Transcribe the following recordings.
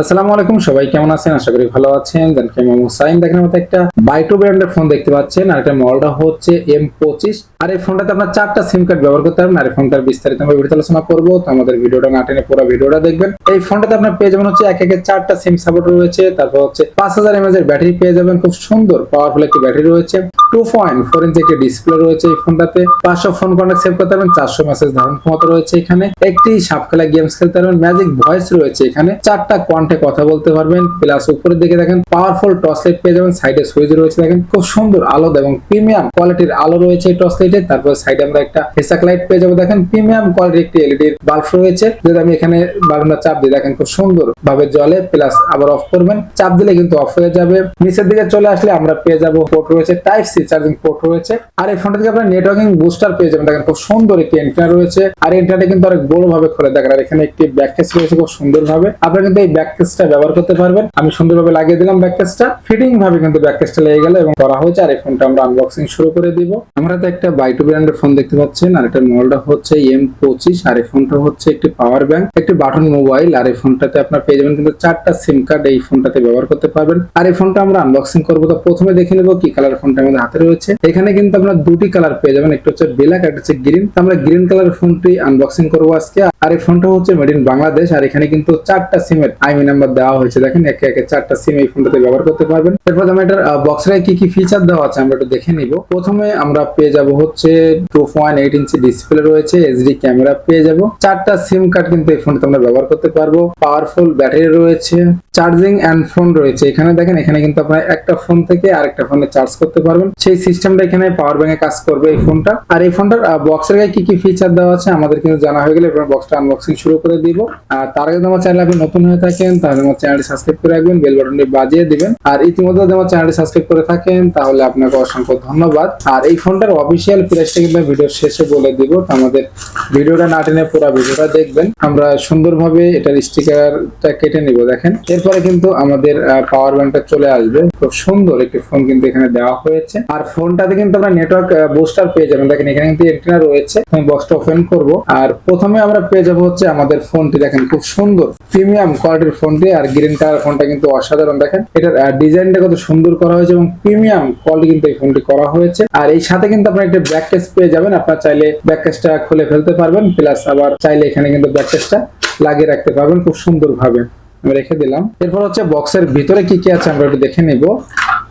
আসসালামু আলাইকুম, সবাই কেমন আছেন? আশা করি ভালো আছেন। দেন কেমন হুসাইন দেখেন মতো একটা বাইটো ব্র্যান্ডের ফোন দেখতে পাচ্ছেন, আর এটা মডেলটা হচ্ছে এম পঁচিশ। আর এই ফোনটাতে আপনার চারটা সিম কার্ড ব্যবহার করতে পারবেন, আর এই ফোনটার বিস্তারিত আমরা ভিডিও আলোচনা করব। তো আমাদের ভিডিওটা না টেনে পুরো ভিডিওটা দেখবেন। এই ফোনটাতে আপনার পেয়ে যাবেন হচ্ছে এক একে চারটা সিম সাপোর্ট রয়েছে, তারপর হচ্ছে পাঁচ হাজার এমএজ এর ব্যাটারি পেয়ে যাবেন। খুব সুন্দর পাওয়ারফুল একটি ব্যাটারি রয়েছে। টু পয়েন্ট ফোর ইঞ্চি একটি ডিসপ্লে রয়েছে এই ফোনটাতে। পাঁচশো ফোন কন্ট্যাক্ট সেভ করতে পারবেন, চারশো মেসেজ ধারণ ক্ষমতা রয়েছে এখানে। একটি সাপ খেলা গেমস খেলতে পারবেন ম্যাজিক ভয়েস রয়েছে এখানে। চারটা কন্টে কথা বলতে পারবেন প্লাস উপরের দিকে দেখেন পাওয়ারফুল টর্চ লাইট পেয়ে যাবেন সাইডে সুইচ রয়েছে, দেখেন খুব সুন্দর আলো এবং প্রিমিয়াম কোয়ালিটির আলো রয়েছে টর্চ লাইটে তারপর সাইডে আমরা একটা হেসাক লাইট পেয়ে যাব, দেখেন প্রিমিয়াম কোয়ালিটির একটি এলইডি বাল্ব রয়েছে। যদি আমি এখানে বাল্বটা চাপ দিই, দেখেন খুব সুন্দর ভাবে জ্বলে প্লাস আবার অফ করবেন। চাপ দিলে কিন্তু অফ হয়ে যাবে। নিচের দিকে চলে আসলে আমরা পেয়ে যাব পোর্ট রয়েছে টাইপ সি চার্জিং পোর্ট রয়েছে। আর এই ফোনটা থেকে আপনার নেটওয়ার্কিং বুস্টার পেয়ে যাবেন, দেখেন খুব সুন্দর একটি এন্টেনা রয়েছে। আর এন্টেনাটা কিন্তু অনেক বড় ভাবে খোলা। দেখেন আর এখানে একটি ব্যাক কেস রয়েছে খুব সুন্দর ভাবে আপনারা কিন্তু এই ব্যাক কেসটা ব্যবহার করতে পারবেন। আমি সুন্দরভাবে লাগিয়ে দিলাম ব্যাক কেসটা ফিটিং ভাবে কিন্তু ব্যাককেসটা লেগে গেল এবং করা হয়েছে আর এই ফোনটা আমরা আনবক্সিং শুরু করে দিব। আমরা তো একটা বাইটু ব্র্যান্ডের ফোন দেখতে পাচ্ছেন আর এটার মডেলটা হচ্ছে এম পঁচিশ আর এই ফোনটা হচ্ছে একটি পাওয়ার ব্যাংক একটি বাটন মোবাইল আর এই ফোনটাতে আপনার পেয়ে যাবেন কিন্তু চারটা সিম কার্ড এই ফোনটাতে ব্যবহার করতে পারবেন। আর এই ফোনটা আমরা আনবক্সিং করব তো প্রথমে দেখে নেব কি কালার ফোনটা আমাদের হাতে রয়েছে। এখানে কিন্তু আপনার দুটি কালার পেয়ে যাবেন, একটা হচ্ছে ব্ল্যাক একটা হচ্ছে গ্রিন আমরা গ্রিন কালার ফোনটি আনবক্সিং করব আজকে। আর এই ফোনটা হচ্ছে মেড ইন বাংলাদেশ আর এখানে কিন্তু চারটা সিমের আইমি নাম্বার দেওয়া হয়েছে। দেখেন একে একে চারটা সিম এই ফোনটাতে ব্যবহার করতে পারবেন। এরপর আমি এটার বক্সে কি কি ফিচার দেওয়া আছে আমরা একটু দেখে নিব। প্রথমে আমরা পেয়ে যাব হচ্ছে two point eight inch display রয়েছে এইচডি ক্যামেরা পেয়ে যাব। চারটা সিম কার্ড কিন্তু এই ফোনটাতে আমরা ব্যবহার করতে পারব। পাওয়ারফুল ব্যাটারি রয়েছে চার্জিং অ্যান্ড ফোন রয়েছে। এখানে দেখেন, এখানে কিন্তু আপনার একটা ফোন থেকে আরেকটা ফোনে চার্জ করতে পারবেন। সেই সিস্টেমটা এখানে পাওয়ার ব্যাংকে কাজ করবে এই ফোনটা আর এই ফোনটার বক্সের গায়ে কি কি ফিচার দেওয়া আছে আমাদের কিন্তু জানা হয়ে গেলে বক্সটা আনবক্সিং শুরু করে দিব। আর তার আগে আমার চ্যানেল আপনি নতুন হয়ে থাকেন, তাহলে আমার চ্যানেলটি সাবস্ক্রাইব করে রাখবেন বেল বাটনটি বাজিয়ে দিবেন। আর ইতিমধ্যে যদি আমার চ্যানেলটি সাবস্ক্রাইব করে থাকেন, তাহলে আপনাকে অসংখ্য ধন্যবাদ। আর এই ফোনটার অফিসিয়াল প্রাইসটা কিন্তু ভিডিওর শেষে বলে দিব আমাদের ভিডিওটা না টেনে পুরো ভিডিওটা দেখবেন। আমরা সুন্দরভাবে এটার স্টিকারটা কেটে নিব, দেখেন। এরপরে কিন্তু আমাদের পাওয়ার ব্যাংকটা চলে আসবে। খুব সুন্দর একটি ফোন কিন্তু এখানে দেওয়া হয়েছে। আর ফোনটাতে কিন্তু আমরা নেটওয়ার্ক বুস্টার পেয়ে যাবেন। দেখেন, এখানে কিন্তু এন্টেনা রয়েছে। আমি বক্সটা ওপেন করব। আর প্রথমে আমরা পেয়ে যাব হচ্ছে আমাদের ফোনটি দেখেন, খুব সুন্দর প্রিমিয়াম কোয়ালিটির ফোনটি আর গ্রিন কালার ফোনটা কিন্তু অসাধারণ, দেখেন। এটার ডিজাইনটা কত সুন্দর করা হয়েছে এবং প্রিমিয়াম কোয়ালিটি কিন্তু এই ফোনটি করা হয়েছে। আর এই সাথে কিন্তু আপনার একটা ব্যাক কেস পেয়ে যাবেন। আপনার চাইলে ব্যাক কেসটা খুলে ফেলতে পারবেন প্লাস আবার চাইলে এখানে কিন্তু ব্যাক কেসটা লাগিয়ে রাখতে পারবেন খুব সুন্দর ভাবে আমি রেখে দিলাম। এরপর হচ্ছে বক্সের ভিতরে কি কি আছে আমরা একটু দেখে নিব।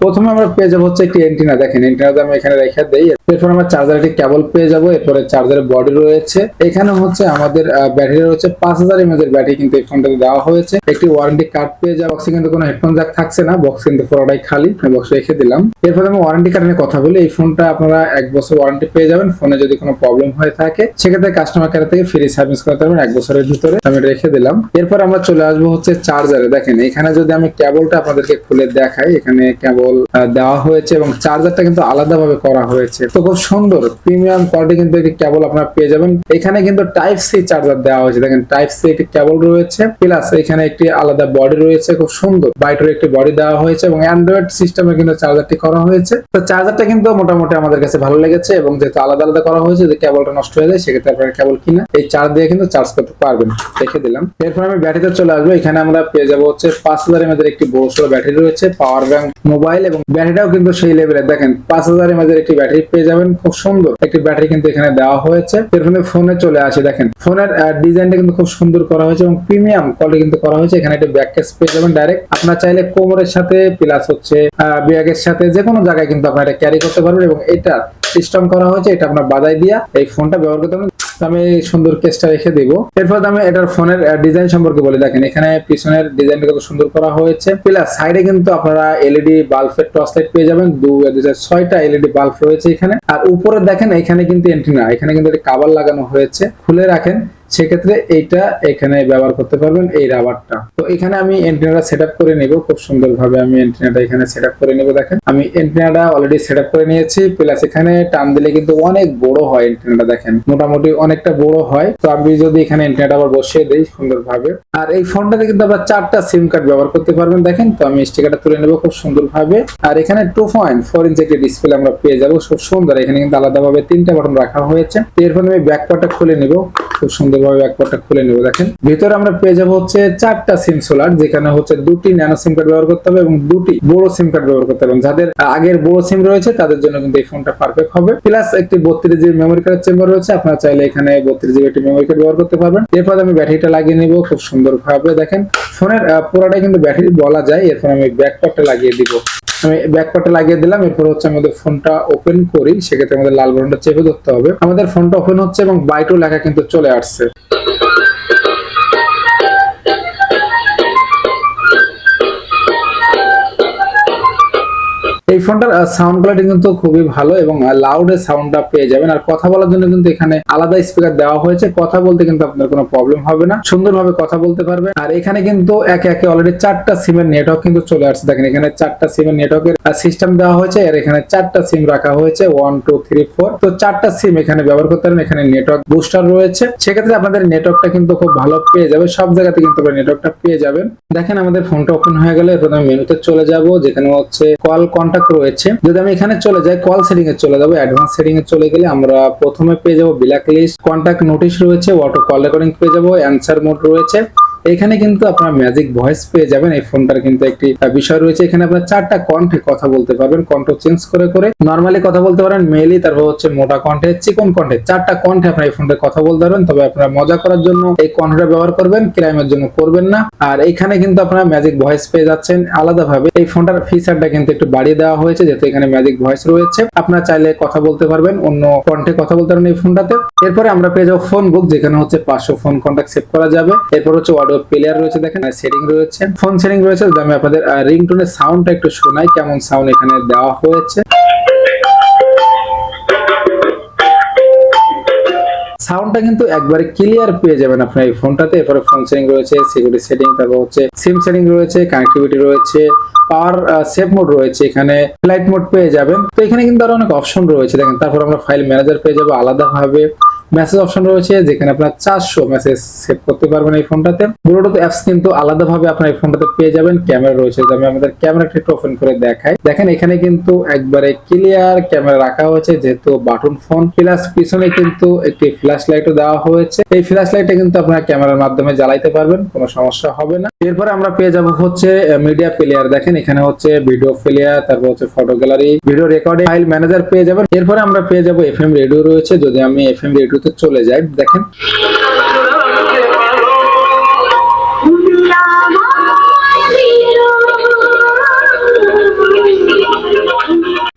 প্রথমে আমরা পেয়ে যাব হচ্ছে একটি এন্টিনা দেখেন এন্টিনাটা আমি এখানে রেখে দেই। এরপর আমরা চার্জার একটি কেবল পেয়ে যাব। এরপরে চার্জারের বডি রয়েছে। এখানে হচ্ছে আমাদের ব্যাটারি রয়েছে পাঁচ হাজার এমএজ এর ব্যাটারি কিন্তু এই ফোনটাতে দেওয়া হয়েছে। একটি ওয়ারেন্টি কার্ড পেয়ে যাব বক্সে কিন্তু কোনো হেডফোন জ্যাক থাকছে না। বক্স কিন্তু পুরোটাই খালি। বক্সে রেখে দিলাম। এরপর আমি ওয়ারেন্টি কার্ড নিয়ে কথা বলি। এই ফোনটা আপনারা এক বছর ওয়ারেন্টি পেয়ে যাবেন। ফোনে যদি কোনো প্রবলেম হয়ে থাকে, সেক্ষেত্রে কাস্টমার কেয়ার থেকে ফ্রি সার্ভিস করতে পারবেন এক বছরের ভিতরে। আমি রেখে দিলাম। এরপর আমরা চলে আসব হচ্ছে চার্জারে দেখেন, এখানে যদি আমি কেবলটা আপনাদেরকে খুলে দেখাই, এখানে কেবল দেওয়া হয়েছে এবং চার্জারটা কিন্তু আলাদাভাবে করা হয়েছে। তো খুব সুন্দর প্রিমিয়াম কোয়ালিটি কিন্তু একটি কেবল আপনারা পেয়ে যাবেন। এখানে কিন্তু টাইপ সি চার্জার দেওয়া হয়েছে। দেখেন টাইপ সি একটি কেবল রয়েছে প্লাস এখানে একটি আলাদা বডি রয়েছে, খুব সুন্দর। বাইটের একটি বডি দেওয়া হয়েছে এবং অ্যান্ড্রয়েড সিস্টেমে কিন্তু চার্জারটি করা হয়েছে। তো চার্জারটা কিন্তু মোটামুটি আমাদের কাছে ভালো লেগেছে এবং যেহেতু আলাদা আলাদা করা হয়েছে যে কেবলটা নষ্ট হয়ে যায়, সেক্ষেত্রে আপনারা কেবল কিনা এই চার্জ দিয়ে কিন্তু চার্জ করতে পারবেন। দেখে দিলাম। এরপর আমি ব্যাটারিতে চলে আসব। এখানে আমরা পেয়ে যাব হচ্ছে পাঁচ হাজার এমএজ একটি বড় সড়ো ব্যাটারি রয়েছে পাওয়ার ব্যাংক মোবাইল এবং ব্যাটারিটাও কিন্তু সেই লেভেলের দেখেন, পাঁচ হাজার এমএজ একটি ব্যাটারি পেয়ে যাবেন, খুব সুন্দর। একটি ব্যাটারি কিন্তু এখানে দেওয়া হয়েছে। এরপরে ফোনে চলে আসে, দেখেন। ফোনের ডিজাইনটা কিন্তু খুব সুন্দর করা হয়েছে এবং প্রিমিয়াম কোয়ালিটি কিন্তু করা হয়েছে। এখানে একটা ব্যাক কেস পেয়ে যাবেন ডাইরেক্ট আপনার চাইলে কোমরের সাথে প্লাস হচ্ছে ব্যাগের সাথে যে কোনো জায়গায় কিন্তু আপনার এটা ক্যারি করতে পারবেন এবং এটা সিস্টেম করা হয়েছে, এটা আপনার বাজাই দিয়া এই ফোনটা ব্যবহার করতে পারবেন। আমি সুন্দর কেসটা রেখে দিব। এরপর আমি এটার ফোনের ডিজাইন সম্পর্কে বলে। দেখেন, এখানে পিছনের ডিজাইনটা কত সুন্দর করা হয়েছে। প্লাস সাইডে কিন্তু আপনারা এলইডি বাল্বের টর্চ লাইট পেয়ে যাবেন। দু ছয়টা এলইডি বাল্ব রয়েছে এখানে। আর উপরে দেখেন, এখানে কিন্তু এন্টিনা এখানে কিন্তু কাবার লাগানো হয়েছে। খুলে রাখেন। সেক্ষেত্রে এইটা এখানে ব্যবহার করতে পারবেন, এই রাবারটা তো এখানে আমি এন্টিনাটা সেট করে নিব। খুব সুন্দরভাবে আমি এন্টিনাটা এখানে সেট করে নিব, দেখেন। আমি এন্টিনাটা অলরেডি সেট করে নিয়েছি। প্লাস এখানে টান দিলে কিন্তু অনেক বড় হয় এন্টিনাটা দেখেন। মোটামুটি অনেকটা বড় হয়। তো আমি যদি এখানে এন্টিনাটা আবার বসিয়ে দিই সুন্দরভাবে। আর এই ফোনটাতে কিন্তু আবার চারটা সিম কার্ড ব্যবহার করতে পারবেন, দেখেন। তো আমি স্টিকারটা তুলে নেব খুব সুন্দরভাবে। আর এখানে টু পয়েন্ট ফোর ইঞ্চি একটি ডিসপ্লে আমরা পেয়ে যাব। খুব সুন্দর। এখানে কিন্তু আলাদাভাবে তিনটা বাটন রাখা হয়েছে। এরপর আমি ব্যাক পার্টটা খুলে নিব। খুব সুন্দর সুন্দরভাবে ব্যাকপার্টটা খুলে নেব, দেখেন। ভিতরে আমরা পেয়ে যাব হচ্ছে চারটা সিম সোলার যেখানে হচ্ছে দুটি ন্যানো সিম কার্ড ব্যবহার করতে হবে এবং দুটি বড় সিম কার্ড ব্যবহার করতে হবে। যাদের আগের বড় সিম রয়েছে, তাদের জন্য কিন্তু এই ফোনটা পারফেক্ট হবে। প্লাস একটি বত্রিশ জিবি মেমোরি কার্ডের চেম্বার রয়েছে, আপনারা চাইলে এখানে বত্রিশ জিবি একটি মেমোরি কার্ড ব্যবহার করতে পারবেন। এরপর আমি ব্যাটারিটা লাগিয়ে নিব, খুব সুন্দরভাবে দেখেন। ফোনের পুরোটাই কিন্তু ব্যাটারি বলা যায়। এরপর আমি ব্যাকপার্টটা লাগিয়ে দিব। আমি ব্যাকপার্টে লাগিয়ে দিলাম, এরপর হচ্ছে আমাদের ফোনটা ওপেন করি, সেক্ষেত্রে আমাদের লাল বাটনটা চেপে ধরতে হবে। আমাদের ফোনটা ওপেন হচ্ছে এবং বাইটও লেখা কিন্তু চলে আসছে। এই ফোনটার সাউন্ড কোয়ালিটি কিন্তু খুবই ভালো এবং লাউড সাউন্ডটা পেয়ে যাবেন। আর কথা বলার জন্য কিন্তু এখানে আলাদা স্পিকার দেওয়া হয়েছে। কথা বলতে কিন্তু আপনার কোনো প্রবলেম হবে না। সুন্দরভাবে কথা বলতে পারবেন। আর এখানে কিন্তু একে একে অলরেডি চারটা সিমের নেটওয়ার্ক কিন্তু চলে আসছে। দেখেন, এখানে চারটা সিমের নেটওয়ার্কের সিস্টেম দেওয়া হয়েছে। আর এখানে চারটা সিম রাখা হয়েছে। ওয়ান টু থ্রি ফোর তো চারটা সিম এখানে ব্যবহার করতে পারেন। এখানে নেটওয়ার্ক বুস্টার রয়েছে। সেক্ষেত্রে আপনাদের নেটওয়ার্কটা কিন্তু খুব ভালো পেয়ে যাবে। সব জায়গাতে কিন্তু আপনারা নেটওয়ার্কটা পেয়ে যাবেন। দেখেন, আমাদের ফোনটা ওপেন হয়ে গেলে। এরপর আমি মেনুতে চলে যাব, যেখানে হচ্ছে কল কন্টাক্ট রয়েছে। যদি আমি এখানে চলে যাই কল সেটিং এ চলে যাব অ্যাডভান্স সেটিং এ চলে গেলে আমরা প্রথমে পেয়ে যাব ব্ল্যাক লিস্ট কন্টাক্ট নোটিশ রয়েছে অটো কল রেকর্ডিং পেয়ে যাব অ্যান্সার মোড রয়েছে। এখানে কিন্তু আপনার ম্যাজিক ভয়েস পেয়ে যাবেন। এই ফোনটার কিন্তু একটি বিষয় রয়েছে। এখানে আপনার চারটা কণ্ঠে কথা বলতে পারবেন। কণ্ঠ চেঞ্জ করে করে নর্মালি কথা বলতে পারেন। মেলি তারপর হচ্ছে মোটা কণ্ঠে চিকন কণ্ঠে চারটা কণ্ঠে আপনার এই ফোনটা কথা বলতে পারবেন। তবে আপনারা মজা করার জন্য এই কণ্ঠটা ব্যবহার করবেন। ক্রাইমের জন্য করবেন না। আর এখানে কিন্তু আপনারা ম্যাজিক ভয়েস পেয়ে যাচ্ছেন আলাদাভাবে। এই ফোনটার ফিচারটা কিন্তু একটু বাড়িয়ে দেওয়া হয়েছে, যেহেতু এখানে ম্যাজিক ভয়েস রয়েছে। আপনারা চাইলে কথা বলতে পারবেন, অন্য কণ্ঠে কথা বলতে পারবেন এই ফোনটাতে এরপরে আমরা পেয়ে যাব ফোন বুক যেখানে হচ্ছে পাঁচশো ফোন কন্ট্যাক্ট সেভ করা যাবে। এরপর হচ্ছে অডিও প্লেয়ার রয়েছে দেখেন সেটিং রয়েছে। ফোন সেটিং রয়েছে আমি আপনাদের রিংটোনের সাউন্ডটা একটু শোনাই, কেমন সাউন্ড এখানে দেওয়া হয়েছে। সাউন্ডটা কিন্তু একবারে ক্লিয়ার পেয়ে যাবেন আপনার এই ফোনটাতে এরপরে ফোন সেটিং রয়েছে সিকিউরিটি সেটিং তারপর হচ্ছে সিম সেটিং রয়েছে কানেক্টিভিটি রয়েছে পাওয়ার সেভ মোড রয়েছে এখানে ফ্লাইট মোড পেয়ে যাবেন। তো এখানে কিন্তু আরও অনেক অপশন রয়েছে। দেখেন, তারপর আমরা ফাইল ম্যানেজার পেয়ে যাব আলাদাভাবে। মেসেজ অপশন রয়েছে, যেখানে আপনার চারশো মেসেজ সেভ করতে পারবেন এই ফোনটাতে ব্লুটুথ অ্যাপস কিন্তু আলাদাভাবে আপনার এই ফোনটাতে পেয়ে যাবেন। ক্যামেরা রয়েছে আমি আমাদের ক্যামেরাটা একটু ওপেন করে দেখাই। দেখেন, এখানে কিন্তু একবারে ক্লিয়ার ক্যামেরা রাখা হয়েছে, যেহেতু বাটন ফোন প্লাস পিছনে কিন্তু একটি ফ্ল্যাশ লাইটও দেওয়া হয়েছে। এই ফ্ল্যাশ লাইটটা কিন্তু আপনার ক্যামেরার মাধ্যমে জ্বালাইতে পারবেন, কোনো সমস্যা হবে না। এরপরে আমরা পেয়ে যাব হচ্ছে মিডিয়া প্লেয়ার দেখেন, এখানে হচ্ছে ভিডিও প্লেয়ার তারপর হচ্ছে photo gallery video recording file manager পেয়ে যাবেন। এরপরে আমরা পেয়ে যাব এফএম রেডিও রয়েছে। যদি আমি এফএম রেডিওতে চলে যায়। দেখেন।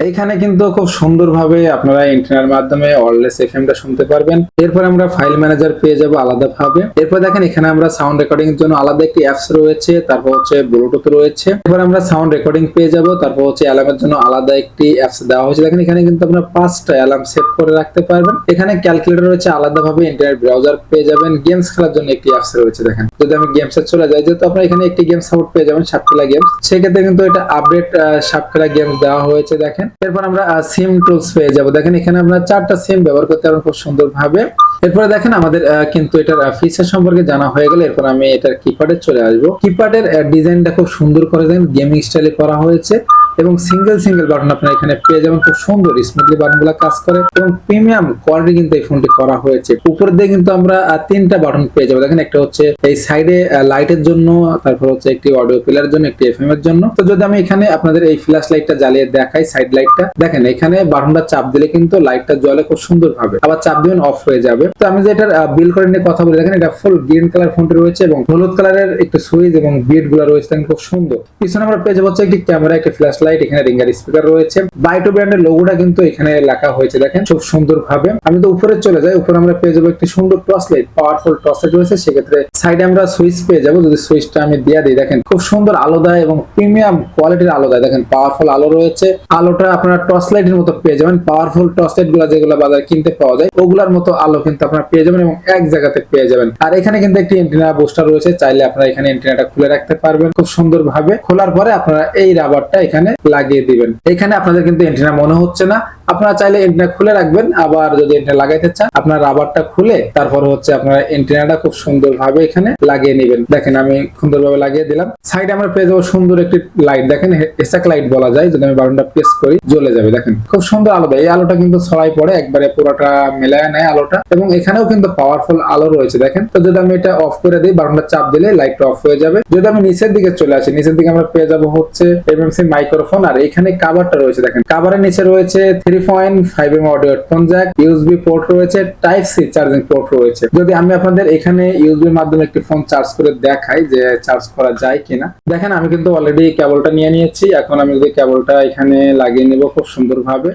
এইখানে কিন্তু খুব সুন্দরভাবে আপনারা ইন্টারনেট মাধ্যমে ওয়্যারলেস এফএমটা শুনতে পারবেন। এরপর আমরা ফাইল ম্যানেজার পেয়ে যাব আলাদাভাবে। এরপর দেখেন, এখানে আমরা সাউন্ড রেকর্ডিং এর জন্য আলাদা একটি অ্যাপস রয়েছে, তারপর হচ্ছে ব্লুটুথ রয়েছে। এরপর আমরা সাউন্ড রেকর্ডিং পেয়ে যাব, তারপর হচ্ছে অ্যালার্মের জন্য আলাদা একটি অ্যাপস দেওয়া হয়েছে। দেখেন, এখানে কিন্তু আপনারা পাঁচটা অ্যালার্ম সেট করে রাখতে পারবেন। এখানে ক্যালকুলেটর রয়েছে, আলাদাভাবে ইন্টারনেট ব্রাউজার পেয়ে যাবেন। গেমস খেলার জন্য একটি অ্যাপস রয়েছে, দেখেন। যদি আমি গেমস গেমসে চলে যাই, যেহেতু আপনারা এখানে একটি গেম সাপোর্ট পেয়ে যাবেন সাপখেলা গেমস সেক্ষেত্রে কিন্তু এটা আপডেট সাপখেলা গেমস দেওয়া হয়েছে, দেখেন। এরপর আমরা সিম টুলস পেয়ে যাব। দেখেন, এখানে আমরা চারটা সিম ব্যবহার করতে পারবেন খুব সুন্দরভাবে। এরপরে দেখেন, আমাদের কিন্তু এটার ফিচার সম্পর্কে জানা হয়ে গেলে এরপর আমি এটার কিপ্যাডে চলে আসব। কিপ্যাডের ডিজাইনটা খুব সুন্দর করে দেখেন গেমিং স্টাইলে করা হয়েছে। এবং সিঙ্গেল সিঙ্গেল বাটন আপনারা এখানে পেয়ে যাবেন। খুব সুন্দর স্মুথলি বাটনগুলো কাজ করে এবং প্রিমিয়াম কোয়ালিটি কিন্তু এই ফোনটি করা হয়েছে। উপরের দিকে কিন্তু আমরা তিনটা বাটন পেয়ে যাব। দেখেন একটা হচ্ছে এই সাইডে লাইটের জন্য, তারপর হচ্ছে একটি অডিও প্লেয়ারের জন্য, একটি এফএম এর জন্য। তো যদি আমি এখানে আপনাদের এই ফ্ল্যাশ লাইটটা জ্বালিয়ে দেখাই সাইড লাইটটা দেখেন এখানে বাটনটা চাপ দিলে কিন্তু লাইটটা জ্বলে খুব সুন্দর ভাবে আবার চাপ দিবেন অফ হয়ে যাবে। তো আমি যে এটার বিল করে নিয়ে কথা বলি, দেখেন এটা ফুল গ্রিন কালার ফোনটি রয়েছে এবং হলুদ কালারের একটু সুইচ এবং বিটগুলো রয়েছে খুব সুন্দর। পিছনে আমরা পেয়ে যাব হচ্ছে একটি ক্যামেরা একটি ফ্ল্যাশ লাইট এখানে রিঙ্গার স্পিকার রয়েছে। বাইটো ব্র্যান্ডের লোগোটা কিন্তু এখানে লেখা হয়েছে, দেখেন, খুব সুন্দর ভাবে আমি তো উপরে চলে যাই, উপরে আমরা পেয়ে যাব একটি সুন্দর torch light powerful torch light রয়েছে, সেক্ষেত্রে সাইডে আমরা সুইচ পেয়ে যাব, যদি সুইচটা আমি দিয়ে দিই, দেখেন, খুব সুন্দর আলো দেয় এবং প্রিমিয়াম কোয়ালিটির আলো দেয়, দেখেন পাওয়ারফুল আলো রয়েছে। আলোটা আপনারা টর্চ লাইটের মতো পেয়ে যাবেন পাওয়ারফুল টর্চ লাইটগুলা যেগুলো বাজারে কিনতে পাওয়া যায়, ওগুলার মতো আলো কিন্তু আপনারা পেয়ে যাবেন এবং এক জায়গাতে পেয়ে যাবেন। আর এখানে কিন্তু একটি এন্টিনা বুস্টার রয়েছে, চাইলে আপনারা এখানে এন্টিনাটা খুলে রাখতে পারবেন, খুব সুন্দর ভাবে খোলার পরে আপনারা এই রাবারটা এখানে লাগিয়ে দিবেন। এখানে আপনাদের কিন্তু এন্টিনা মনে হচ্ছে না। আপনারা চাইলে এন্টিনা খুলে রাখবেন, আবার যদি এন্টিনা লাগাইতে চান, আপনার রাবারটা খুলে তারপর হচ্ছে আপনারা এন্টিনাটা খুব সুন্দর ভাবে এখানে লাগিয়ে নেবেন। দেখেন আমি সুন্দরভাবে লাগিয়ে দিলাম। সাইডে আমরা পেয়ে যাব সুন্দর একটি লাইট। দেখেন এসাক লাইট বলা যায়, যদি আমি বাটনটা প্রেস করি, জ্বলে যাবে। দেখেন, খুব সুন্দর আলো দেয়। এই আলোটা কিন্তু ছড়াই পড়ে, একবারে পুরোটা মেলায় নেয় আলোটা। এবং এখানেও কিন্তু পাওয়ারফুল আলো রয়েছে, দেখেন। তো যদি আমি এটা অফ করে দিই, বাটনটা চাপ দিলে লাইটটা অফ হয়ে যাবে। যদি আমি নিচের দিকে চলে আসি, নিচের দিকে আমরা পেয়ে যাব হচ্ছে এমএমসি মাইক্রোফোন আর এখানে কাভারটা রয়েছে, দেখেন। কাভারের নিচে রয়েছে three point five M audio headphone jack USB port রয়েছে টাইপ সি চার্জিং পোর্ট রয়েছে। যদি আমি আপনাদের এখানে ইউএসবির মাধ্যমে একটি ফোন চার্জ করে দেখাই যে চার্জ করা যায় কিনা। দেখেন, আমি কিন্তু অলরেডি কেবলটা নিয়ে নিয়েছি, এখন আমি যদি কেবলটা এখানে লাগিয়ে নেব খুব সুন্দরভাবে।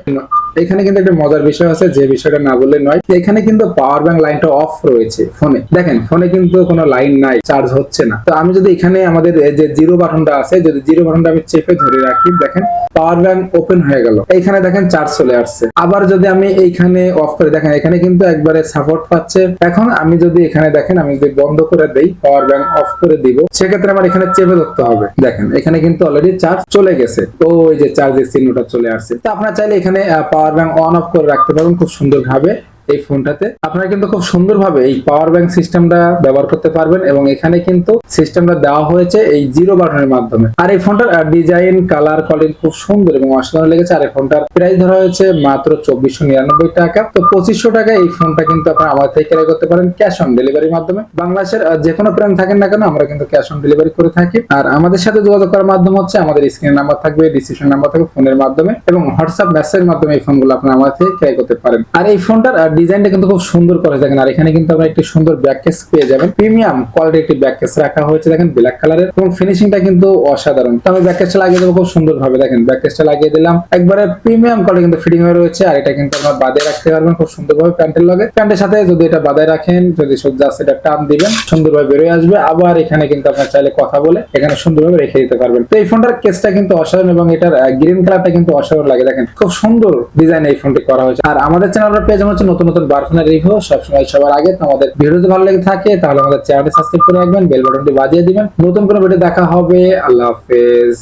এখানে কিন্তু একটা মজার বিষয় আছে, যে বিষয়টা না বললে নয়। এখানে কিন্তু পাওয়ার ব্যাংক লাইনটা অফ রয়েছে ফোনে। দেখেন, ফোনে কিন্তু কোনো লাইন নাই চার্জ হচ্ছে না। তো আমি যদি এখানে আমাদের যে জিরো বাটনটা আছে, যদি জিরো বাটনটা আমি চেপে ধরে রাখি, দেখেন পাওয়ার ব্যাংক ওপেন হয়ে গেল। এইখানে দেখেন চার্জ চলে আসছে। আবার যদি আমি এইখানে অফ করে, দেখেন, এখানে কিন্তু একবারে সাপোর্ট পাচ্ছে। এখন আমি যদি এখানে দেখেন, আমি যদি বন্ধ করে দেই পাওয়ার ব্যাংক অফ করে দিব, সেক্ষেত্রে আমার এখানে চেপে ধরতে হবে। দেখেন, এখানে কিন্তু অলরেডি চার্জ চলে গেছে। তো ওই যে চার্জের চিহ্নটা চলে আসছে। তো আপনারা চাইলে এখানে পাওয়ার ব্যাংক অন অফ করে রাখতে পারবেন খুব সুন্দরভাবে। এই ফোনটাতে। আপনারা কিন্তু খুব সুন্দরভাবে এই পাওয়ার ব্যাংক সিস্টেমটা ব্যবহার করতে পারবেন এবং এখানে কিন্তু সিস্টেমটা দেওয়া হয়েছে এই জিরো বাটনের মাধ্যমে। আর এই ফোনটার ডিজাইন কালার কোয়ালিটি খুব সুন্দর এবং অসাধারণ লেগেছে। আর এই ফোনটার প্রাইস ধরা হয়েছে মাত্র চব্বিশশো নিরানব্বই টাকা। তো পঁচিশশো টাকা এই ফোনটা কিন্তু আপনারা আমাদের থেকে ক্রয় করতে পারেন ক্যাশ অন ডেলিভারির মাধ্যমে। বাংলাদেশের যে কোনো প্রান্ত থাকেন না কেন, আমরা কিন্তু ক্যাশ অন ডেলিভারি করে থাকি। আর আমাদের সাথে যোগাযোগ করার মাধ্যম হচ্ছে, আমাদের স্ক্রিন নাম্বার থাকবে ডিসক্রিপশন নাম্বার থাকবে ফোনের মাধ্যমে এবং হোয়াটসঅ্যাপ মেসেজের মাধ্যমে এই ফোনগুলো আপনারা আমাদের থেকে ক্রয় করতে পারেন। আর এই ফোনটার ডিজাইনটা কিন্তু খুব সুন্দর করে দেখেন। আর এখানে কিন্তু আমরা একটি সুন্দর ব্যাক কেস পেয়ে যাবেন। প্রিমিয়াম কোয়ালিটি একটি ব্যাক কেস রাখা হয়েছে দেখেন ব্ল্যাক কালারের এবং ফিনিশিংটা কিন্তু অসাধারণ। তো আমি ব্যাক কেসটা লাগিয়ে দেবো খুব সুন্দর ভাবে দেখেন ব্যাক কেসটা লাগিয়ে দিলাম। একবারে প্রিমিয়াম কোয়ালিটি কিন্তু ফিটিং হয়ে রয়েছে। আর এটা কিন্তু আপনার বাদে রাখতে পারবেন খুব সুন্দর সুন্দরভাবে প্যান্টের লগে। প্যান্টের সাথে যদি এটা বাদায় রাখেন, যদি সহ্য আছে এটা টান দিবেন সুন্দরভাবে বেরোয় আসবে। আবার এখানে কিন্তু আপনার চাইলে কথা বলে এখানে সুন্দরভাবে রেখে দিতে পারবেন। তো এই ফোনটার কেসটা কিন্তু অসাধারণ এবং এটার গ্রিন কালারটা কিন্তু অসাধারণ লাগে। দেখেন, খুব সুন্দর ডিজাইন এই ফোনটি করা হয়েছে। আর আমাদের চ্যানেলটা পেয়ে যেমন হচ্ছে নতুন নতুন বারফোনের রিভিউ সবসময় সবার আগে। তোমাদের ভিডিও ভিডিওতে ভালো লেগে থাকে, তাহলে আমাদের চ্যানেলটি সাবস্ক্রাইব করে রাখবেন বেল বাটনটি বাজিয়ে দিবেন। নতুন কোনো ভিডিও দেখা হবে, আল্লাহ হাফেজ।